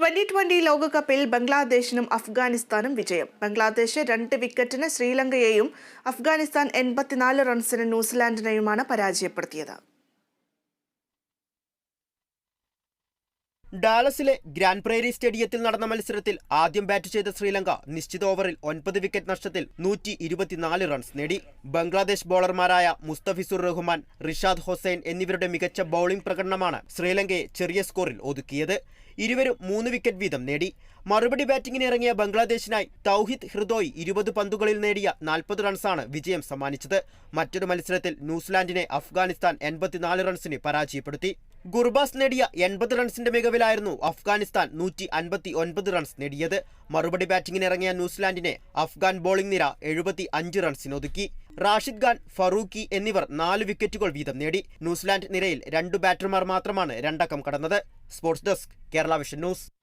Twenty twenty ലോകകപ്പിൽ ബംഗ്ലാദേശിനും അഫ്ഗാനിസ്ഥാനും വിജയം. ബംഗ്ലാദേശ് രണ്ട് വിക്കറ്റിന് ശ്രീലങ്കയെയും അഫ്ഗാനിസ്ഥാൻ എൺപത്തിനാല് റൺസിന് ന്യൂസിലാൻഡിനെയുമാണ് പരാജയപ്പെടുത്തിയത്. ഡാലസിലെ ഗ്രാൻഡ് പ്രേരി സ്റ്റേഡിയത്തിൽ നടന്ന മത്സരത്തിൽ ആദ്യം ബാറ്റ് ചെയ്ത ശ്രീലങ്ക നിശ്ചിത ഓവറിൽ ഒൻപത് വിക്കറ്റ് നഷ്ടത്തിൽ നൂറ്റി ഇരുപത്തിനാല് റൺസ് നേടി. ബംഗ്ലാദേശ് ബോളർമാരായ മുസ്തഫിസുർ റഹ്മാൻ റിഷാദ് ഹുസൈൻ എന്നിവരുടെ മികച്ച ബൌളിംഗ് പ്രകടനമാണ് ശ്രീലങ്കയെ ചെറിയ സ്കോറിൽ ഒതുക്കിയത്. ഇരുവരും മൂന്ന് വിക്കറ്റ് വീതം നേടി. മറുപടി ബാറ്റിംഗിന് ഇറങ്ങിയ ബംഗ്ലാദേശിനായി തൗഹിദ് ഹൃദോയ് ഇരുപത് പന്തുകളിൽ നേടിയ നാൽപ്പത് റൺസാണ് വിജയം സമ്മാനിച്ചത്. മറ്റൊരു മത്സരത്തിൽ ന്യൂസിലാൻഡിനെ അഫ്ഗാനിസ്ഥാൻ എൺപത്തിനാല് റൺസിന് പരാജയപ്പെടുത്തി. ഗുർബാസ് നേടിയ എൺപത് റൺസിന്റെ മികവിലായിരുന്നു അഫ്ഗാനിസ്ഥാൻ നൂറ്റി അൻപത്തി ഒൻപത് റൺസ് നേടിയത്. മറുപടി ബാറ്റിംഗിന് ഇറങ്ങിയ ന്യൂസിലാൻഡിനെ അഫ്ഗാൻ ബോളിംഗ് നിര എഴുപത്തി അഞ്ച് റൺസിനൊതുക്കി. റാഷിദ് ഖാൻ ഫറൂഖി എന്നിവർ നാല് വിക്കറ്റുകൾ വീതം നേടി. ന്യൂസിലാൻഡ് നിരയിൽ രണ്ടു ബാറ്റർമാർ മാത്രമാണ് രണ്ടക്കം കടന്നത്. Sports desk Kerala vision news.